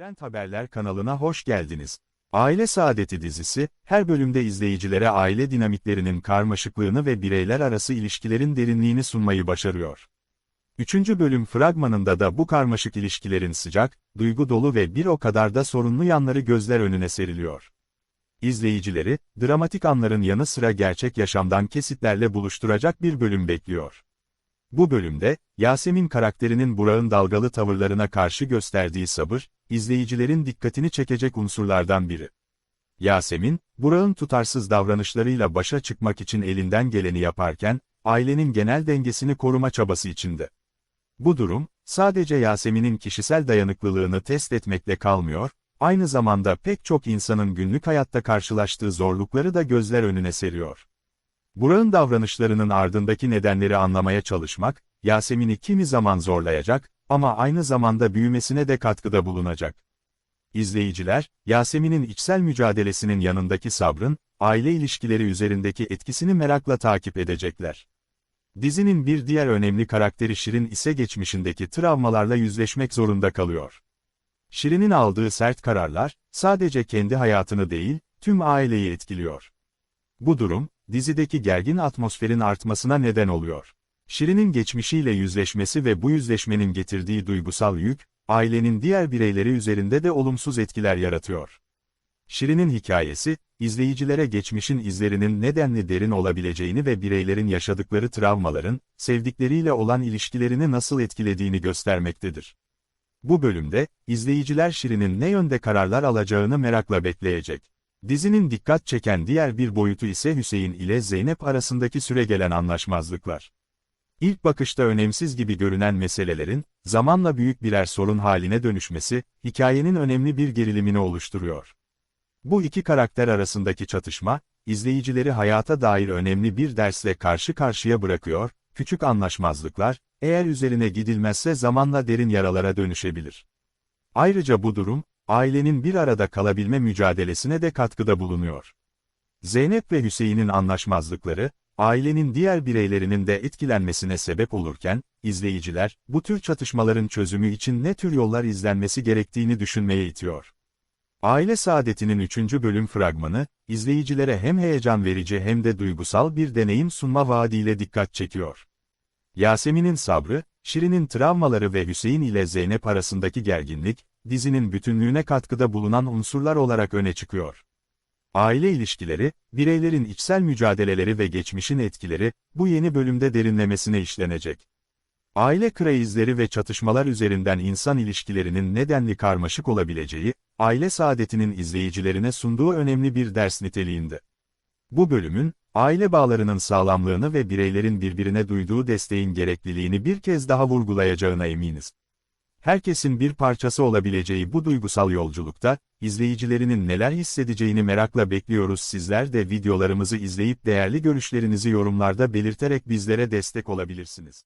Trend Haberler kanalına hoş geldiniz. Aile Saadeti dizisi, her bölümde izleyicilere aile dinamiklerinin karmaşıklığını ve bireyler arası ilişkilerin derinliğini sunmayı başarıyor. Üçüncü bölüm fragmanında da bu karmaşık ilişkilerin sıcak, duygu dolu ve bir o kadar da sorunlu yanları gözler önüne seriliyor. İzleyicileri, dramatik anların yanı sıra gerçek yaşamdan kesitlerle buluşturacak bir bölüm bekliyor. Bu bölümde, Yasemin karakterinin Burak'ın dalgalı tavırlarına karşı gösterdiği sabır, izleyicilerin dikkatini çekecek unsurlardan biri. Yasemin, Burak'ın tutarsız davranışlarıyla başa çıkmak için elinden geleni yaparken, ailenin genel dengesini koruma çabası içinde. Bu durum, sadece Yasemin'in kişisel dayanıklılığını test etmekle kalmıyor, aynı zamanda pek çok insanın günlük hayatta karşılaştığı zorlukları da gözler önüne seriyor. Burak'ın davranışlarının ardındaki nedenleri anlamaya çalışmak, Yasemin'i kimi zaman zorlayacak ama aynı zamanda büyümesine de katkıda bulunacak. İzleyiciler, Yasemin'in içsel mücadelesinin yanındaki sabrın, aile ilişkileri üzerindeki etkisini merakla takip edecekler. Dizinin bir diğer önemli karakteri Şirin ise geçmişindeki travmalarla yüzleşmek zorunda kalıyor. Şirin'in aldığı sert kararlar, sadece kendi hayatını değil, tüm aileyi etkiliyor. Bu durum, dizideki gergin atmosferin artmasına neden oluyor. Şirin'in geçmişiyle yüzleşmesi ve bu yüzleşmenin getirdiği duygusal yük, ailenin diğer bireyleri üzerinde de olumsuz etkiler yaratıyor. Şirin'in hikayesi, izleyicilere geçmişin izlerinin nedenli derin olabileceğini ve bireylerin yaşadıkları travmaların, sevdikleriyle olan ilişkilerini nasıl etkilediğini göstermektedir. Bu bölümde, izleyiciler Şirin'in ne yönde kararlar alacağını merakla bekleyecek. Dizinin dikkat çeken diğer bir boyutu ise Hüseyin ile Zeynep arasındaki süregelen anlaşmazlıklar. İlk bakışta önemsiz gibi görünen meselelerin, zamanla büyük birer sorun haline dönüşmesi, hikayenin önemli bir gerilimini oluşturuyor. Bu iki karakter arasındaki çatışma, izleyicileri hayata dair önemli bir dersle karşı karşıya bırakıyor, küçük anlaşmazlıklar, eğer üzerine gidilmezse zamanla derin yaralara dönüşebilir. Ayrıca bu durum, ailenin bir arada kalabilme mücadelesine de katkıda bulunuyor. Zeynep ve Hüseyin'in anlaşmazlıkları, ailenin diğer bireylerinin de etkilenmesine sebep olurken, izleyiciler, bu tür çatışmaların çözümü için ne tür yollar izlenmesi gerektiğini düşünmeye itiyor. Aile Saadeti'nin 3. bölüm fragmanı, izleyicilere hem heyecan verici hem de duygusal bir deneyim sunma vaadiyle dikkat çekiyor. Yasemin'in sabrı, Şirin'in travmaları ve Hüseyin ile Zeynep arasındaki gerginlik, dizinin bütünlüğüne katkıda bulunan unsurlar olarak öne çıkıyor. Aile ilişkileri, bireylerin içsel mücadeleleri ve geçmişin etkileri, bu yeni bölümde derinlemesine işlenecek. Aile krizleri ve çatışmalar üzerinden insan ilişkilerinin nedenli karmaşık olabileceği, aile saadetinin izleyicilerine sunduğu önemli bir ders niteliğinde. Bu bölümün, aile bağlarının sağlamlığını ve bireylerin birbirine duyduğu desteğin gerekliliğini bir kez daha vurgulayacağına eminiz. Herkesin bir parçası olabileceği bu duygusal yolculukta, izleyicilerinin neler hissedeceğini merakla bekliyoruz. Sizler de videolarımızı izleyip değerli görüşlerinizi yorumlarda belirterek bizlere destek olabilirsiniz.